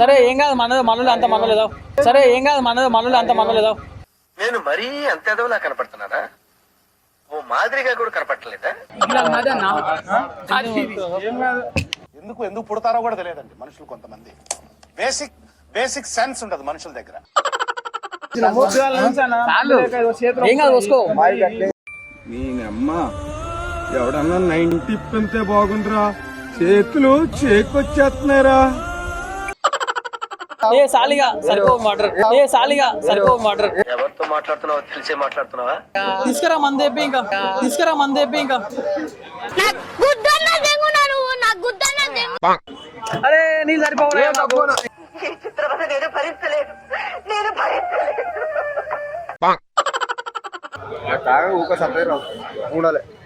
సరే ఏం కాదు మనది మనలో అంత మనలేదా సరే ఏం కాదు మనది మనలో అంత మనలేదా నేను మరీ అంత ఎదవలా కనపడుతున్నానా? ఓ మాదిరిగా కూడా కనపడలేదా ఎందుకు ఎందుకు పుడతారో కూడా తెలియదండి మనుషులు కొంతమంది. బేసిక్ బేసిక్ సెన్స్ ఉండదు మనుషుల దగ్గర. ఏం కాదు నేనమ్మ ఎవడన్నా నైన్టీ పెంతే బాగుందిరా. చేతులు చేకొచ్చేస్తున్నారా ఏ సాలిగా సరిపో మాటర్. ఏ సాలిగా సరిపో మాటర్. ఎవరితో మాట్లాడుతున్నావో తెలిసే మాట్లాడుతున్నావా? తీసుకురా మంది చెప్పి ఇంకా. తీసుకురా మంది చెప్పి ఇంకా. నాకు గుద్దన్న దెంగు నువ్వు నాకు గుద్దన్న దెంగు.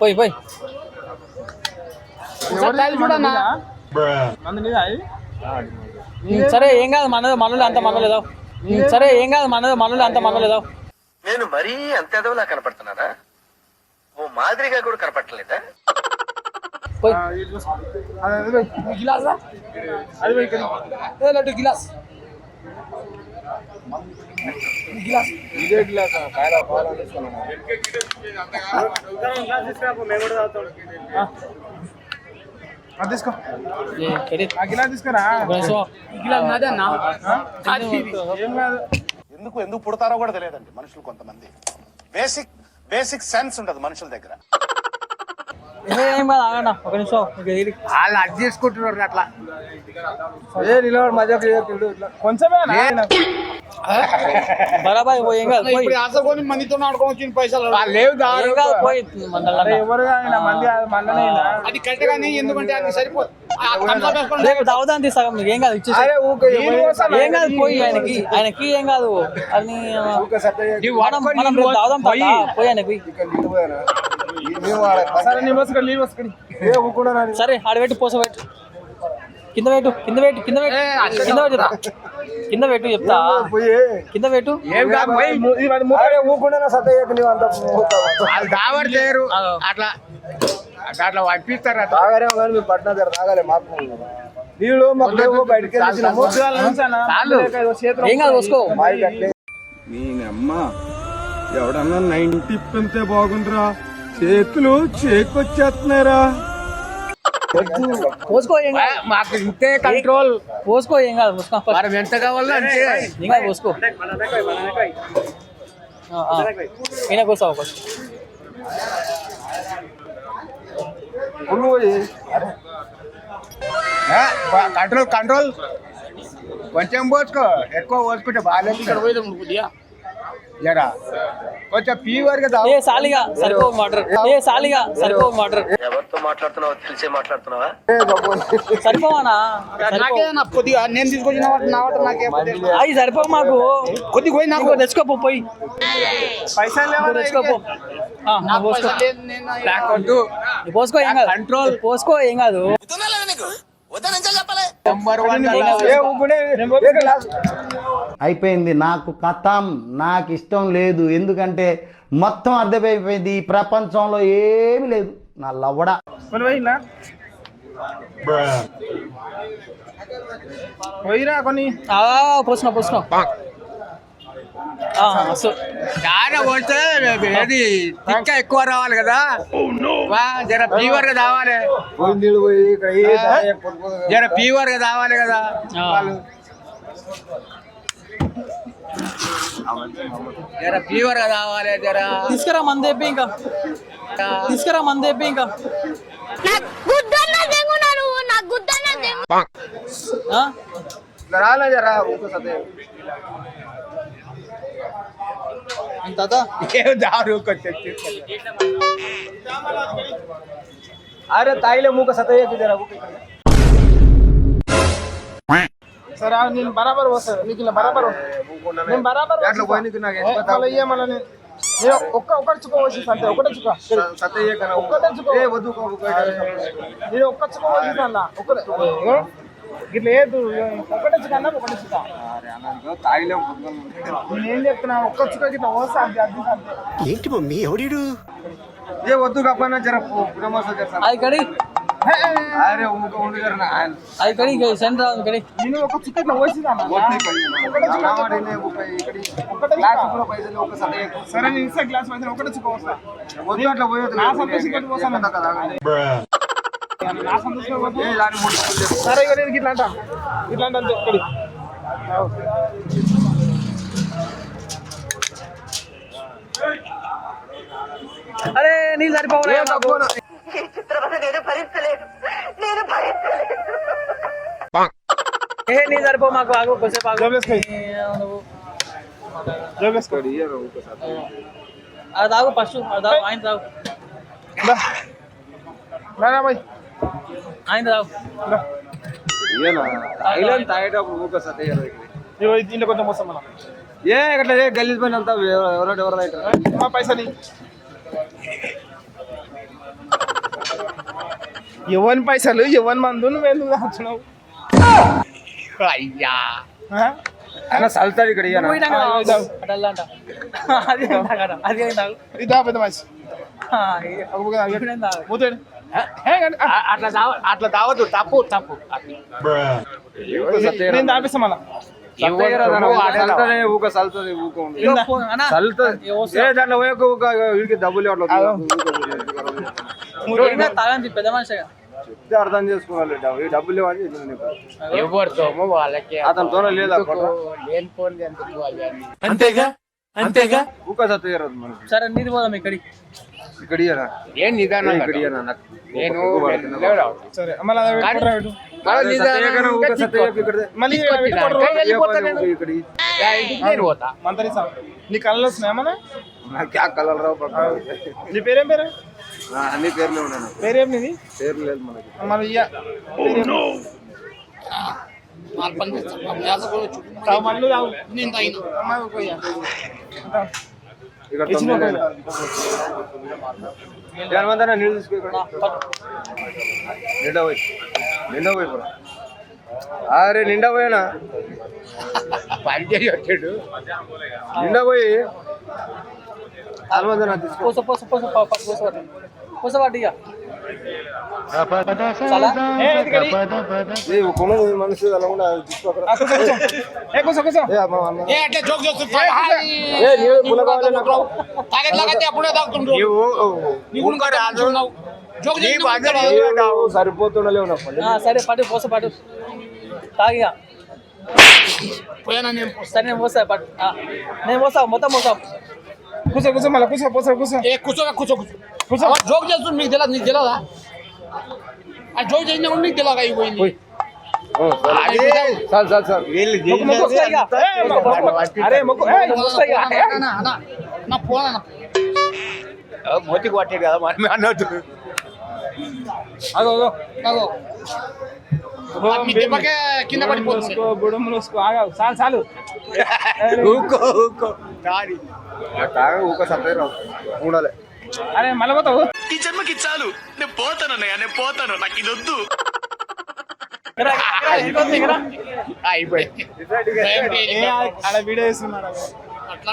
పోయి పోయి సరే ఏం కాదు మనది మనలో అంత మనలేదా సరే ఏం కాదు మనది మనలో అంత మనలేదా నేను మరీ అంత ఎదవలా కనపడుతున్నానా ఓ మాదిరిగా కూడా కనపడలేదా ఏ. ఎందుకు ఎందుకు పుడతారో కూడా తెలియదండి మనుషులు కొంతమంది. బేసిక్ బేసిక్ సెన్స్ ఉండదు మనుషుల దగ్గర. ఏ, ఏం కాదు ఆగండి ఒక నిమిషం ఇక ఇది. వాళ్ళు అది చేసుకుంటున్నారు అట్లా. బరాబాయ్ పోయి ఏం కాదు పోయి. ఇప్పుడు ఆశకొని మందితో ఆడుకోవచ్చు పైసలు. లేవు ఏం కాదు పోయి మండలం అది కరెక్ట్ గానీ ఎందుకంటే అది సరిపోదు. ఆ రేపు దావుదాం సగం నీకు ఏం కాదు ఇచ్చేసి ఏం కాదు పోయి ఆయనకి ఆయనకి ఏం కాదు. అని మనం మనం రేపు దావుదాం తాత పోయి ఆయనకి. సరే ఆడ పెట్టి పోస పెట్టు. కింద పెట్టు కింద పెట్టు కింద పెట్టు. కింద పెట్టు చెప్తా. కింద పెట్టు చెప్తా. కింద పెట్టు. చేయరు అట్లా అట్లా పంపిస్తారు అట్లా. చాలు ఏం కాదు పోసుకో నేనమ్మ ఎవడన్నా నైన్టీ పెంతే బాగుందిరా. చేతులు చేకొచ్చేస్తున్నారా పోసుకో ఏం ఆ, కాదు మాకు ఇంతే కంట్రోల్ పోసుకో ఏం కాదు పోసుకో. మనం ఎంత కావాలో అంతే. ఏం కాదు పోసుకో. ఆ, ఆ. ఈయన కూర్చో ఫస్ట్ కంట్రోల్ కంట్రోల్ కొంచెం పోసుకో. ఎక్కువ పోసుకుంటే బాగాలేదు. జరా కొంచెం ఫీవర్గా తాగు. ఏ సాలిగా సరిపో మాటర్. ఏ సాలిగా సరిపో మాటర్. ఎవరితో మాట్లాడుతున్నావో తెలిసే మాట్లాడుతున్నావా? సరిపోవానా? నాకేదన్నా కొద్దిగా నేను తీసుకొచ్చిన వాటి నా వాటి నాకే అవి సరిపో మాకు. కొద్దిగా పోయి నాకు. తెచ్చుకోపో పోయి. ఇంకో తెచ్చుకోపో. పోసుకో. ఏం కాదు. కంట్రోల్. పోసుకో ఏం కాదు. నెంబర్ వన్ అయిపోయింది. నాకు కథం నాకు ఇష్టం లేదు. ఎందుకంటే మొత్తం అర్థమైపోయింది. ఈ ప్రపంచంలో ఏమీ లేదు. నా లవ్వడ. ఆ, పోసిన పోసిన. ఆ, సో చాలా పోతే ఏది తిక్క ఎక్కువ రావాలి కదా? వా జర ఫీవర్గా రావాలి జర ఫీవర్గా రావాలి కదా? జర ఫీవర్గా రావాలి జర తీసుకురా మంది చెప్పి ఇంకా తీసుకురా మంది చెప్పి ఇంకా నాకు గుద్దన్న దెంగు నువ్వు? నాకు గుద్దన్న దెంగు ఆ? రాలే జర ఏం దారు अरे సరే నేను బరాబర్ వస్తాను నీకు ఇలా బరాబర్ నేను బరాబర్ మళ్ళీ ఇయ్యమన్నా నేను. ఒక్క ఒక్కటి చుక్క వచ్చి అంతే ఒకటే చుక్క. ఒక్కటే చుక్క. నేను ఒక్క చుక్క. అన్న ఒక్కటే. లేదు ఒకటే చుక్క అన్న ఒకటే చుక్క. నేను చెప్తున్నా ఒక్క చుక్క అంతే. ఏంటి మమ్మీ ఎవడీడు? ఏ వద్దు కప్పైనా జర. అది కడి అరే ఊక ఉండు జర నా ఆయన. అది కడి సెంటర్ కడి నేను ఒక చుక్క ఇట్లా వచ్చి అన్న వద్దు ఇక్కడ ఇయ్యి. నా మాట వినే ఊక ఇక్కడ ఇయ్యి. గ్లాస్ కూడా పైసలు ఒక సత్తయ్య. సరే నేను ఇస్తా గ్లాస్ పైసలు ఒకటే చుక్క వస్తా వద్దు అట్లా పోయొద్దు. నా సంతోషం పోసాను. కదా. నా సంతోషం. సరే ఇక నేను ఇట్లా అంట ఇట్లా అంటే అంతే ఒక్కడి అరే నీళ్ళు సరిపోవాలి ఏ తక్కువనా? ఏ నీళ్ళు సరిపో మాకు ఆగు కొద్దిసేపు ఆగు. నువ్వు. అది తాగు ఫస్ట్ అది తాగు ఆయన తాగు. నా ఆయన తాగు? తాగిలేం తాగేటప్పుడు. ఇగో ఇది దీంట్లో కొంచెం వస్తాం మనం ఏ ఏ గలీజ్ పని ఎవరో ఎవరో మా పైసని. ఎవరి పైసలు ఎవరి మందు నువ్వు ఎందుకు దాచున్నావు అయ్యా సల్తాడు ఇక్కడ ఇదా పెద్ద మనిషి ఆ, అట్లా తావ అట్లా తావద్దు తప్పు తప్పు నేను తాపిస్తా మళ్ళా దాన్ని ఊక దాంట్లో వీడికి డబ్బులు ఇవ్వట్లేదు. తాగని పెద్ద మనిషిగా చెప్తే అర్థం చేసుకోవాలి డబ్బు- డబ్బులు ఇవ్వాలి ఇది నీకు. ఎవరితోమో వాళ్ళకి అతని తోనే లేదా లేని ఫోన్లు ఎందుకు అవి ఊక సత్తయ్య రాదు మనకి. సరే నీది పోదాం ఇక్కడి ఇక్కడ ఏం నిదానం ఇక్కడ నాకు? నేను. సరే మళ్ళీ మంతరి సాబ్. నీ కళ్ళు వస్తున్నాయి ఏమన్నా నాకు ఆ కలర్ రావు. నీ పేరేం పేరు? అన్ని పేర్లే ఉన్నాయి నాకు. పేరేం నీది పేర్లు లేదు మనకి పేరేం? నీళ్ళు తీసుకో ఇక్కడ. నిండా పోయి. నిండా పోయి. అరే నిండా పోయినా? పని చేసి వచ్చాడు నిండా పోయి. హనుమంతన తీసుకో పోస పోస పోస ప- ప- పోస. పోస కొను మనసు అలా కూడా తీసుకోకరా సరిపోతుండలేవు సరే పట్టు పోస పట్టు తాగిగా పోయానా నేను సరే నేను పోస్తా పట్టు నేను పోస్తా మొత్తం పోస్తా కూర్చో కూర్చో మళ్ళీ కూర్చో కూర్చో కూర్చో ఏ కూర్చో కూర్చో కూర్చో అవ్వ, జోక్ చేస్తుంది మీకు తెలియదు నీకు తెలియదా ఆ జోక్ చేసినా కూడా నీకు తెలియదు అయిపోయింది అదే ఏ, వస్తా ఇక. నా పోనా మొత్తికి పట్టాడు కదా మరి అన్నట్టు మీ దెబ్బకే కింద పడిపోతుంది చాలు చాలు ఊకో ఊకో. తాడి తాగ ఊకో రావు. ఉండాలి అరే మళ్ళీ పోతావు? ఈ జన్మకి చాలు. నేను పోతాను అన్నయ్య నేను పోతాను. నాకు ఇది వద్దు. ఏ, ఆడ వీడియో వేస్తున్నారు అట్లా